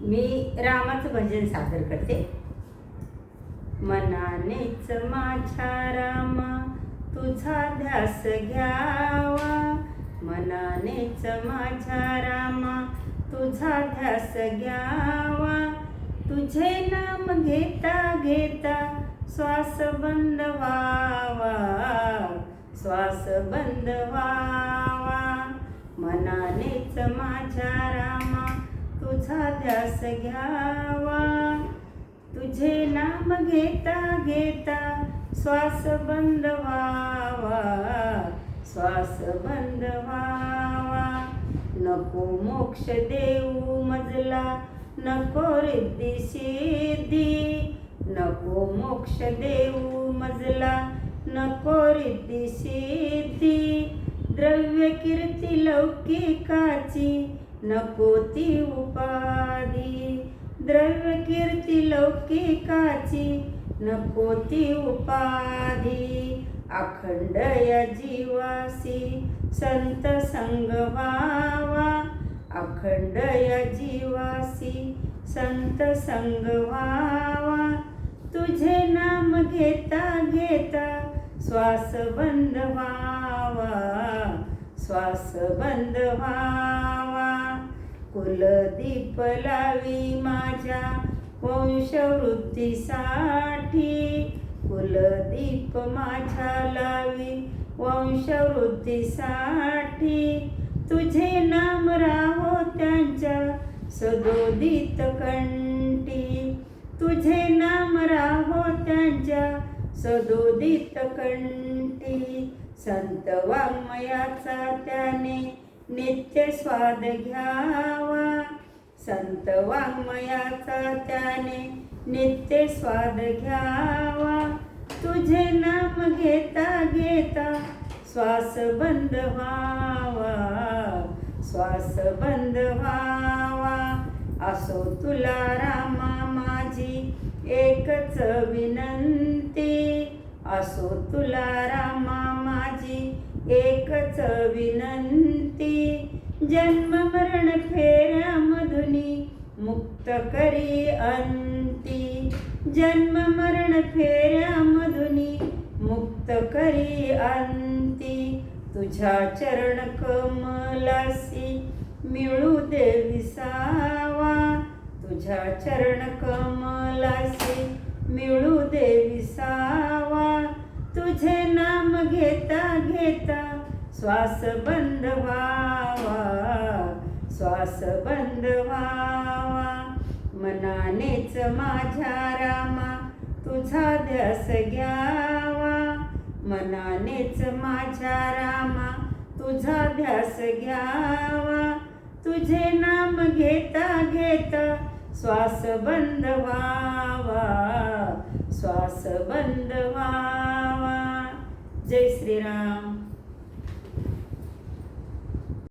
मी रामाचं भजन सादर करते. मनानेच माझ्या रामा तुझा ध्यास घ्यावा. मनानेच माझ्या रामा तुझा ध्यास घ्यावा. तुझे नाम घेता घेता श्वास बंद व्हावा. श्वास बंद व्हावा. मनानेच माझ्या तुझा ध्यास घ्यावा. तुझे नाम घेता घेता श्वास बंद व्हावा. श्वास बंद व्हावा. नको मोक्ष देऊ मजला नको रिद्धी सिद्धी. नको मोक्ष देऊ मजला नको रिद्धी सिद्धी. द्रव्य कीर्ती लौकिकाची नको ती उपाधी द्रव्य कीर्ती लौकिकाची. नको ती उपाधी अखंड या जीवासी संत संग व्हावा अखंड या जीवासी संत संग व्हावा तुझे नाम घेता घेता श्वास बंद व्हावा. श्वास बंद व्हावा. कुलदीप लावी माझ्या वंशवृद्धीसाठी कुलदीप माझ्या लावी वंशवृद्धीसाठी तुझे नाम राहो त्यांच्या सदोदित कंठी. तुझे नाम राहो त्यांच्या सदोदित कंठी. संत वाङ्मयाचा त्याने नित्य स्वाद घ्यावा. संत वाङ्मयाचा त्याने नित्य स्वाद घ्यावा. तुझे नाम घेता घेता श्वास बंद व्हावा. श्वास बंद व्हावा. असो तुला रामा माझी एकच विनंती. असो तुला रामा माझी एकच विनंती. जन्म मरण फेऱ्या मधुनी मुक्त करी अंती. जन्म मरण फेऱ्या मधुनी मुक्त करी अंती. तुझ्या चरण कमलासी मिळू दे विसावा. तुझ्या चरण कमलासी घेता घेता श्वास बंद व्हावा श्वास बंद व्हावा. मनानेच माझ्या रामा तुझा ध्यास घ्यावा. मनानेच माझ्या रामा तुझा ध्यास घ्यावा. तुझे नाम घेता घेता श्वास बंद व्हावा. श्वास बंद व्हावा જય શ્રી રામ